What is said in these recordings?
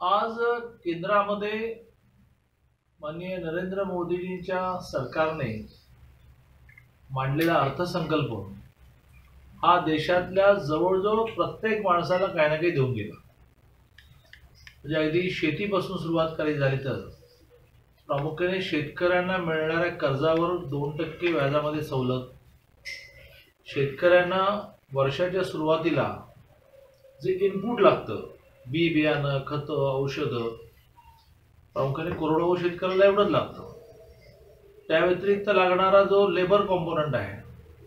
आज केंद्रामध्ये माननीय नरेंद्र मोदीजींच्या सरकारने मांडलेला अर्थसंकल्प हा देशातल्या जवळजवळ प्रत्येक माणसाला काही ना काही देऊन गेला. म्हणजे अगदी शेतीपासून सुरुवात करायची झाली तर प्रामुख्याने शेतकऱ्यांना मिळणाऱ्या कर्जावर दोन टक्के व्याजामध्ये सवलत शेतकऱ्यांना वर्षाच्या सुरुवातीला जे इनपुट लागतं बी बियाणं खतं औषधं. प्रामुख्याने कोरडवाहू शेतकऱ्याला एवढंच लागतं. त्या व्यतिरिक्त लागणारा जो लेबर कॉम्पोनंट आहे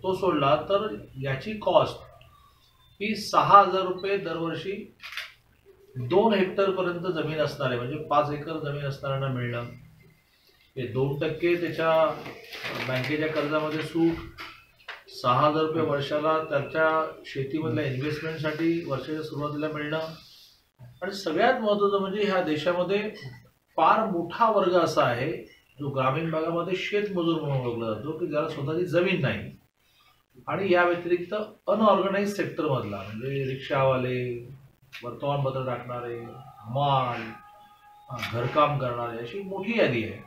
तो सोडला तर याची कॉस्ट ही सहा हजार रुपये दरवर्षी दोन हेक्टरपर्यंत जमीन असणारे म्हणजे पाच एकर जमीन असणाऱ्यांना मिळणं. हे दोन टक्के त्याच्या बँकेच्या कर्जामध्ये सूट. सहा हजार रुपये वर्षाला त्याच्या शेतीमधल्या इन्व्हेस्टमेंटसाठी वर्षाच्या सुरुवातीला मिळणं. आणि सगळ्यात महत्त्वाचं म्हणजे ह्या देशामध्ये फार मोठा वर्ग असा आहे जो ग्रामीण भागामध्ये शेतमजूर म्हणून ओळखला जातो की ज्याला स्वतःची जमीन नाही. आणि या व्यतिरिक्त अनऑर्गनाइज सेक्टरमधला म्हणजे रिक्षावाले वर्तमानपत्र टाकणारे माल घरकाम करणारे अशी मोठी यादी आहे.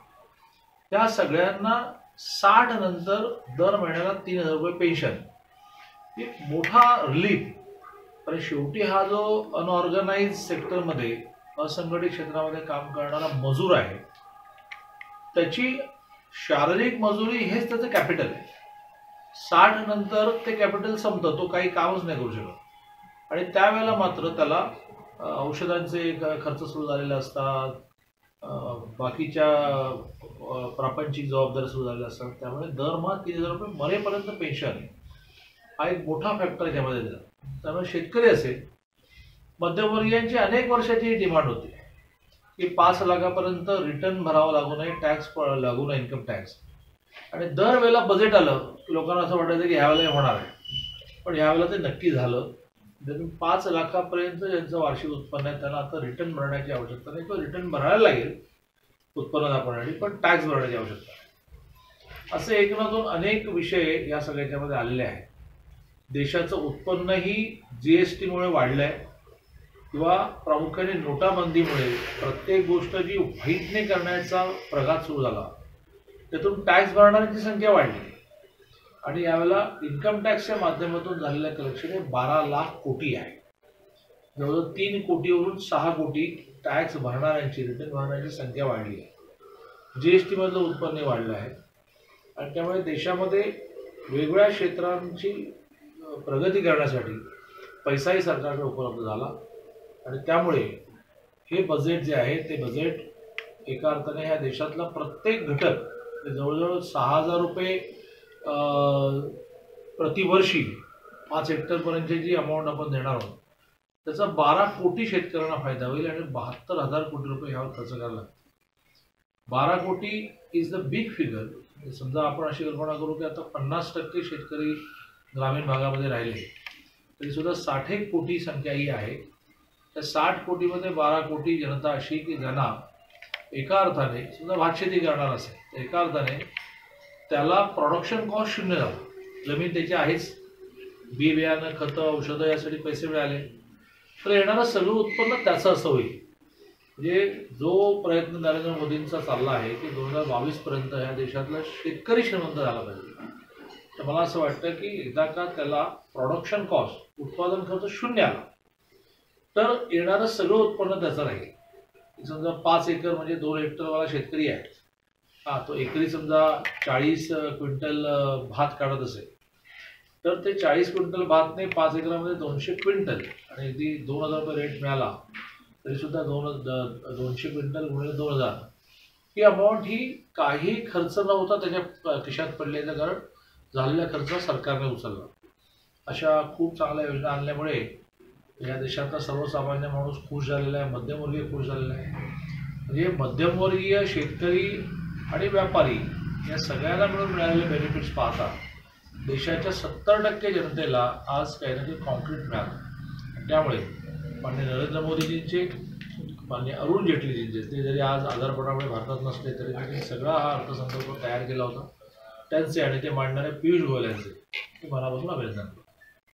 त्या सगळ्यांना साठ नंतर दर महिन्याला तीन हजार रुपये पेन्शन एक मोठा रिलीफ पण शेवटी हा जो अनऑर्गनाइज सेक्टरमध्ये असंघटित क्षेत्रामध्ये काम करणारा मजूर आहे त्याची शारीरिक मजुरी हेच त्याचं कॅपिटल आहे. साठ नंतर ते कॅपिटल संपतं तो काही कामच नाही करू शकत. आणि त्यावेळेला मात्र त्याला औषधांचे खर्च सुरू झालेले असतात बाकीच्या प्रापंचिक जबाबदारी सुरू झालेल्या असतात त्यामुळे दरमहा तीन हजार रुपये मरेपर्यंत पेन्शन हा एक मोठा फॅक्टर त्यामध्ये दिला. त्यामुळे शेतकरी असेल मध्यमवर्गीयांची अनेक वर्षाची डिमांड होती. की पाच लाखापर्यंत रिटर्न भरावं लागू नये टॅक्स लागू नये इन्कम टॅक्स आणि दरवेळेला बजेट आलं की लोकांना असं वाटायचं की ह्यावेळेला होणार आहे. पण ह्यावेळेला ते नक्की झालं. ज्यातून पाच लाखापर्यंत ज्यांचं वार्षिक उत्पन्न आहे त्यांना आता रिटर्न भरण्याची आवश्यकता नाही. किंवा रिटर्न भरायला लागेल उत्पन्न दाखवण्यासाठी पण टॅक्स भरण्याची आवश्यकता असे एक ना दोन अनेक विषय या सगळ्याच्यामध्ये आलेले आहेत. देशाचं उत्पन्नही जी एस टीमुळे वाढलं आहे किंवा प्रामुख्याने नोटाबंदीमुळे प्रत्येक गोष्ट जी व्हाईटने करण्याचा प्रघात सुरू झाला त्यातून टॅक्स भरणाऱ्यांची संख्या वाढली. आणि यावेळेला इन्कम टॅक्सच्या माध्यमातून झालेलं कलेक्शन हे बारा लाख कोटी आहे. जवळजवळ तीन कोटीवरून सहा कोटी टॅक्स भरणाऱ्यांची रिटर्न भरणाऱ्यांची संख्या वाढली आहे. जी एस टीमधलं उत्पन्न वाढलं आहे. आणि त्यामुळे देशामध्ये वेगवेगळ्या क्षेत्रांची प्रगती करण्यासाठी पैसाही सरकारकडे उपलब्ध झाला. आणि त्यामुळे हे बजेट जे आहे ते बजेट एका अर्थाने ह्या देशातला प्रत्येक घटक जवळजवळ सहा हजार रुपये प्रतिवर्षी पाच हेक्टरपर्यंतची जी अमाऊंट आपण देणार आहोत त्याचा बारा कोटी शेतकऱ्यांना फायदा होईल आणि बहात्तर हजार कोटी रुपये ह्यावर खर्च करायला लागतील. बारा कोटी इज द बिग फिगर समजा आपण अशी कल्पना करू की आता पन्नास टक्के शेतकरी ग्रामीण भागामध्ये राहिले. तरी सुद्धा एक कोटी संख्या ही आहे. त्या साठ कोटीमध्ये बारा कोटी जनता अशी की ज्यांना एका अर्थाने सुद्धा भातशेती करणार असेल एका अर्थाने त्याला प्रोडक्शन कॉस्ट शून्य झाला. जमीन त्याची आहेच. बी बियाणं खतं औषधं यासाठी पैसे मिळाले. तर येणारं सगळं उत्पन्न त्याचं असं होईल. म्हणजे जो प्रयत्न नरेंद्र मोदींचा चालला आहे की दोन हजार बावीसपर्यंत ह्या देशातला शेतकरी श्रीमंत झाला पाहिजे. तर मला असं वाटतं की एकदा का त्याला प्रोडक्शन कॉस्ट उत्पादन खर्च शून्य आला तर येणारं सगळं उत्पन्न त्याचं राहील. समजा पाच एकर म्हणजे दोन हेक्टरवाला शेतकरी आहे. हा तो एकरी समजा चाळीस क्विंटल भात काढत असेल तर ते चाळीस क्विंटल भातने पाच एकरामध्ये दोनशे क्विंटल आणि अगदी दोन हजार रुपये रेट मिळाला तरी सुद्धा दोन दोनशे क्विंटल गुणिले दोन हजार. ही अमाऊंट ही काही खर्च नव्हता त्याच्या खिशात पडलेलं कारण झालेला खर्च सरकारने उचलला. अशा खूप चांगल्या योजना आणल्यामुळे या देशातला सर्वसामान्य माणूस खुश झालेला आहे मध्यमवर्गीय खुश झालेला आहे. म्हणजे मध्यमवर्गीय शेतकरी आणि व्यापारी या सगळ्यांना मिळून मिळालेले बेनिफिट्स पाहता देशाच्या सत्तर टक्के जनतेला आज काही ना काही कॉन्क्रीट मिळालं. त्यामुळे माननीय नरेंद्र मोदीजींचे माननीय अरुण जेटलीजींचे ते जरी आज आजारपणामुळे भारतात नसले तरी त्यांनी सगळा हा अर्थसंकल्प तयार केला होता. त्यांचे आणि ते मांडणारे पियुष गोयल यांचे. मी मनापासून अभिनंदन